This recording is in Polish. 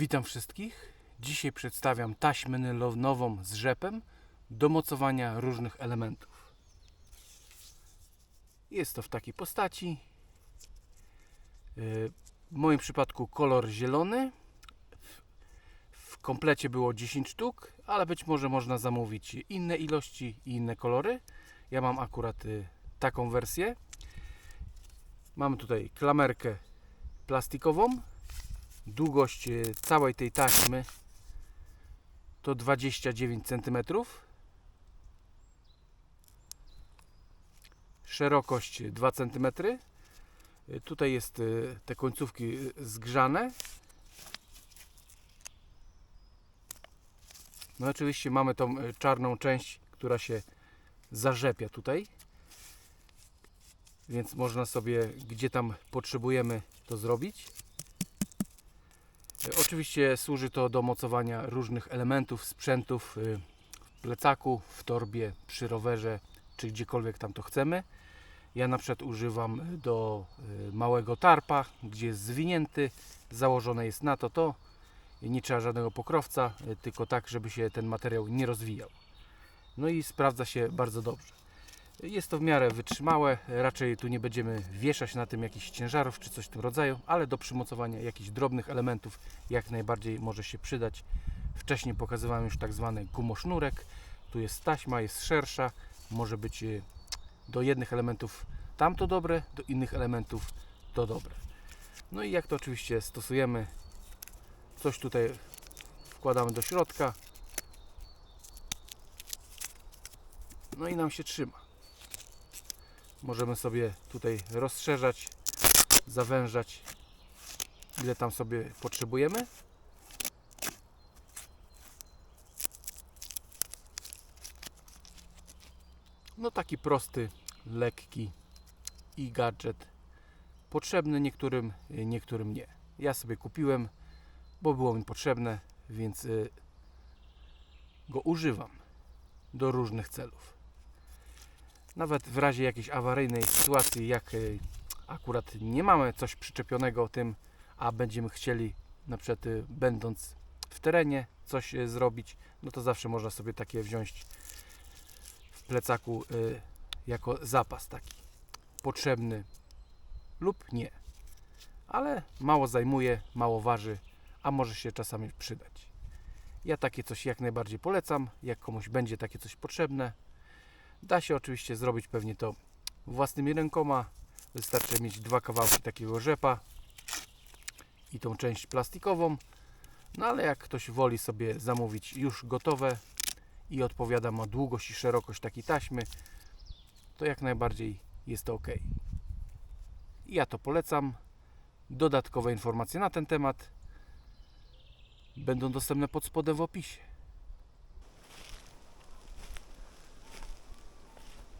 Witam wszystkich. Dzisiaj przedstawiam taśmę nylonową z rzepem do mocowania różnych elementów. Jest to w takiej postaci. Yy, W moim przypadku kolor zielony. W- W komplecie było 10 sztuk, ale być może można zamówić inne ilości i inne kolory. Ja mam akurat y, taką wersję. Mamy tutaj klamerkę plastikową. Długość e, całej tej taśmy to 29 cm. Szerokość 2 cm. E, Tutaj jest e, te końcówki zgrzane. No oczywiście mamy tą czarną część, która się zarzepia tutaj. Więc można sobie, gdzie tam potrzebujemy to zrobić. Oczywiście służy to do mocowania różnych elementów, sprzętów y, w plecaku, w torbie, przy rowerze, czy gdziekolwiek tam to chcemy. Ja na przykład używam do y, małego tarpa, gdzie jest zwinięty, założone jest na to to. Nie trzeba żadnego pokrowca, y, tylko tak, żeby się ten materiał nie rozwijał. No i sprawdza się bardzo dobrze. Jest to w miarę wytrzymałe, raczej tu nie będziemy wieszać na tym jakichś ciężarów czy coś w tym rodzaju, ale do przymocowania jakichś drobnych elementów jak najbardziej może się przydać. Wcześniej pokazywałem już tak zwany gumosznurek. Tu jest taśma, jest szersza, może być y, do jednych elementów tamto dobre, do innych elementów to dobre. No i jak to oczywiście stosujemy, coś tutaj wkładamy do środka, no i nam się trzyma. Możemy sobie tutaj rozszerzać, zawężać ile tam sobie potrzebujemy. No taki prosty, lekki i gadżet. Potrzebny niektórym, niektórym nie. Ja sobie kupiłem, bo było mi potrzebne, więc y, go używam do różnych celów. Nawet w razie jakiejś awaryjnej sytuacji, jak y, akurat nie mamy coś przyczepionego tym, a będziemy chcieli na przykład y, będąc w terenie coś y, zrobić, no to zawsze można sobie takie wziąć w plecaku jako zapas taki potrzebny lub nie. Ale mało zajmuje, mało waży, a może się czasami przydać. Ja takie coś jak najbardziej polecam, jak komuś będzie takie coś potrzebne. Da się oczywiście zrobić pewnie to własnymi rękoma. Wystarczy mieć dwa kawałki takiego rzepa i tą część plastikową. No ale jak ktoś woli sobie zamówić już gotowe i odpowiada ma długość i szerokość takiej taśmy, to jak najbardziej jest to ok. Ja to polecam. Dodatkowe informacje na ten temat będą dostępne pod spodem w opisie.